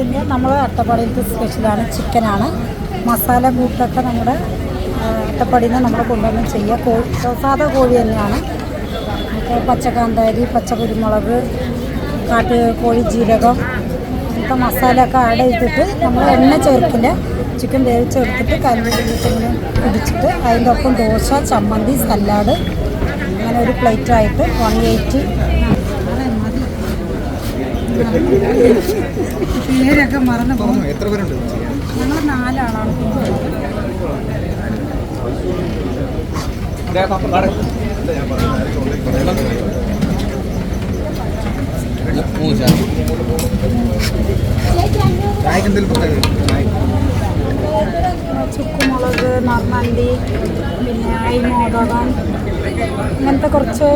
ഇതിന്റെ നമ്മൾ അട്ടപ്പാടിയിലത്തെ സ്പെഷ്യലാണ് ചിക്കനാണ്. മസാല കൂട്ടൊക്കെ നമ്മുടെ അട്ടപ്പാടിയിൽ നിന്ന് നമ്മൾ കൊണ്ടുവന്ന് ചെയ്യുക കോഴി സാധാ കോഴി തന്നെയാണ്. അപ്പോൾ പച്ചക്കാന്താരി പച്ചക്കുരുമുളക് കാട്ട് കോഴി ജീരകം ഇങ്ങനത്തെ മസാലയൊക്കെ ആഡ് ചെയ്തിട്ട് നമ്മൾ എണ്ണ ചേർക്കില്ല. ചിക്കൻ വേവിച്ചെടുത്തിട്ട് കരിവേപ്പിലും ഇടിച്ചിട്ട് അതിന്റെ ഒപ്പം ദോശ ചമ്മന്തി സലാഡ് അങ്ങനെ ഒരു പ്ലേറ്റായിട്ട് വൺ എയ്റ്റി പേരൊക്കെ മറന്നു പോകും എത്ര പേരുണ്ട്? ഞങ്ങൾ നാലാളാണ്. ചുക്കുമുളക് നർമ്മന്തി പിന്നെ അയിമോദകം അങ്ങനത്തെ കുറച്ച്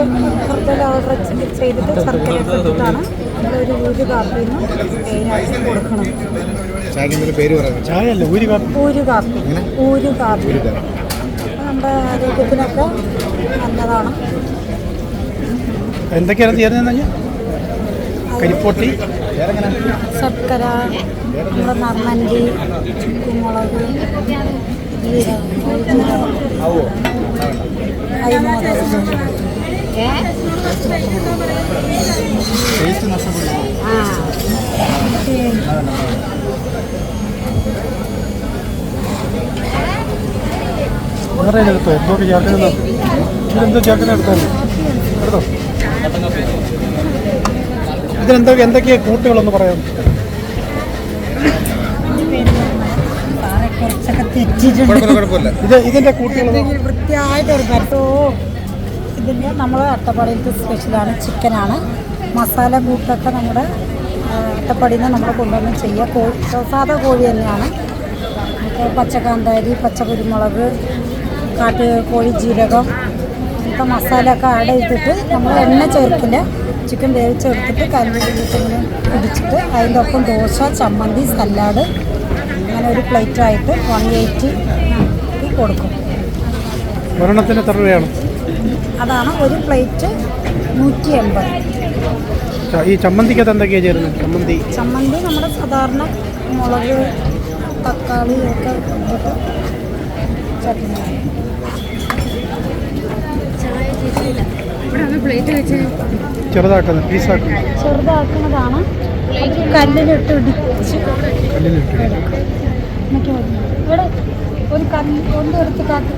കൂടുതൽ ഓർഡർ ചെയ്തിട്ട് സർക്കാർ ഇട്ടിട്ടാണ് നമ്മളൊരു ഊര് കാപ്പിന്ന് പേരാക്കി കൊടുക്കണം. ഊരി കാപ്പി. ഊര് കാപ്പി നമ്മുടെ ആരോഗ്യത്തിനൊക്കെ നല്ലതാണ്. എന്തൊക്കെയാണ് കഴിഞ്ഞാൽ കരിപ്പൊട്ടി. ശർക്കര നമ്മുടെ കുമുളക് ജീരകം ടേസ്റ്റ് നഷ്ടപ്പെടും വേറെ എടുത്തോ? എന്തോ ചേർക്കുന്നത് ഇതെന്തോ ചേർക്കുന്ന എടുത്തോ? എടുത്തോ? ഇതിനെന്തൊക്കെ എന്തൊക്കെയാ കൂട്ടുകളൊന്ന് പറയാം ഇത് ഇതിന്റെ കൂട്ടുകൾ വൃത്തിയായിട്ട് ഇതിന്റെ നമ്മൾ അട്ടപ്പാടിയിലത്തെ സ്പെഷ്യലാണ് ചിക്കനാണ്. മസാല കൂട്ടൊക്കെ നമ്മുടെ അട്ടപ്പാടിയിൽ നിന്ന് നമ്മൾ കൊണ്ടുവന്ന് ചെയ്യുക. കോഴി സാധാ കോഴി തന്നെയാണ്. ഇപ്പോൾ പച്ചക്കാന്താരി പച്ചക്കുരുമുളക് കാട്ട് കോഴി ജീരകം ഇങ്ങനത്തെ മസാലയൊക്കെ ആഡ് ചെയ്തിട്ട് നമ്മൾ എണ്ണ ചേർക്കില്ല. ചിക്കൻ വേവിച്ചെടുത്തിട്ട് കരിവേപ്പിങ്ങനെ പിടിച്ചിട്ട് അതിന്റെ ഒപ്പം ദോശ ചമ്മന്തി സല്ലാഡ് അങ്ങനെ ഒരു പ്ലേറ്റായിട്ട് വൺ എയ്റ്റി കൊടുക്കും. ഒരെണ്ണത്തിന് എത്ര രൂപയാണ്? അതാണ് ഒരു പ്ലേറ്റ് നൂറ്റി എൺപത് ഈ ചമ്മന്തിക്കകത്ത് എന്തൊക്കെയാണ് ചേരുന്നത്? ചമ്മന്തി. ചമ്മന്തി നമ്മുടെ സാധാരണ മുളക് തക്കാളി ഒക്കെ ഇട്ടിട്ട് ചട്നി. ചെറുതാക്കുന്നത് പീസാക്കുന്നത്. ചെറുതാക്കുന്നതാണ്. കല്ലിലിട്ട് ഇടിച്ച് കല്ലിലിട്ട്. ഇവിടെ ഒരു കല്ല് കൊണ്ട് എടുത്ത് കാട്ടി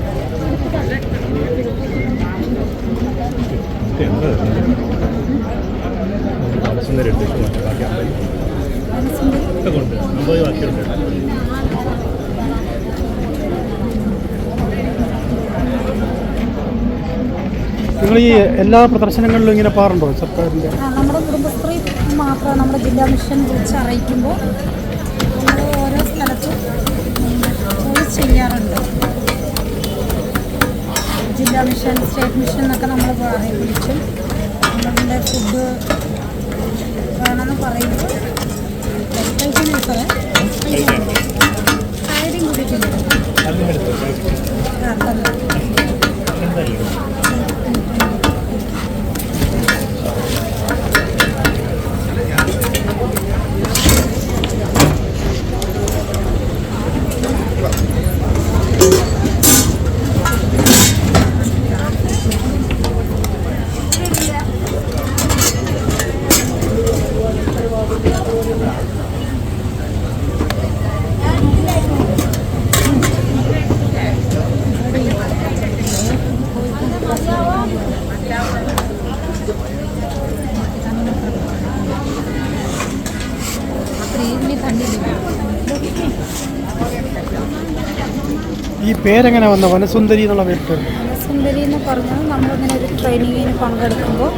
നിങ്ങൾ ഈ എല്ലാ പ്രദർശനങ്ങളിലും ഇങ്ങനെ പാറുണ്ടോ സർക്കാരിന്റെ? നമ്മുടെ കുടുംബശ്രീ മാത്രം നമ്മുടെ ജില്ലാ മിഷൻ കുറിച്ച് അറിയിക്കുമ്പോൾ ഓരോ സ്ഥലത്തും ചെയ്യാറുണ്ട്. ജില്ലാ മിഷൻ സ്റ്റേറ്റ് മിഷൻ എന്നൊക്കെ നമ്മൾ വിളിച്ചും നമ്മളുടെ ഫുഡ് ഈ പേരെങ്ങനെ വന്ന വനസുന്ദരി എന്നുള്ള പേര് വനസുന്ദരി എന്ന് പറഞ്ഞത് നമ്മളിങ്ങനെ ഒരു ട്രെയിനിങ്ങിന് പങ്കെടുക്കുമ്പോൾ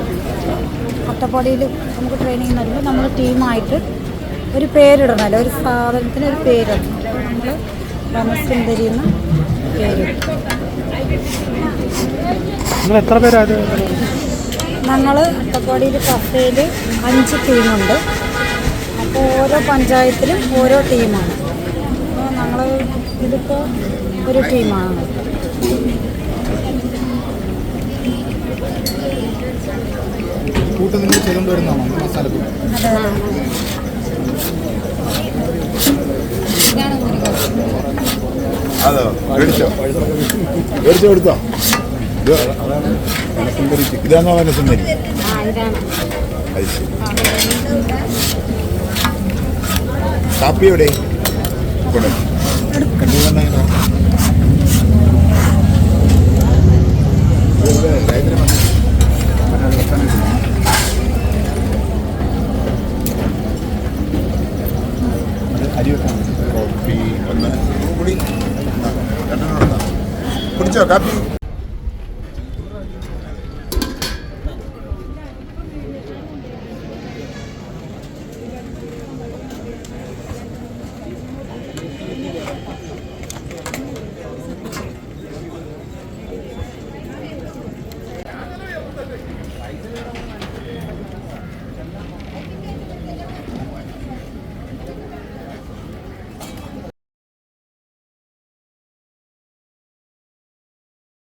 അട്ടപ്പാടിയിൽ നമുക്ക് ട്രെയിനിങ് നൽകുമ്പോൾ നമ്മൾ ടീമായിട്ട് ഒരു പേരിടണമല്ലോ ഒരു സാധനത്തിന് ഒരു പേരിടണം. നമ്മൾ വനസുന്ദരി എന്ന് പേരിടും നിങ്ങൾ എത്ര പേരാത് ഞങ്ങൾ അട്ടപ്പാടിയിൽ കഫേയിൽ അഞ്ച് ടീമുണ്ട് ഓരോ പഞ്ചായത്തിലും ഓരോ ടീമാണ്. അപ്പോൾ ഞങ്ങൾ ഇതിപ്പോൾ ഒരു ടീമാണ്. എടുത്തോ? ഇതാണോ സുന്ദരി കാപ്പി എവിടെ? കോപ്പി ഒന്ന്. കുടിച്ചോ കാപ്പി?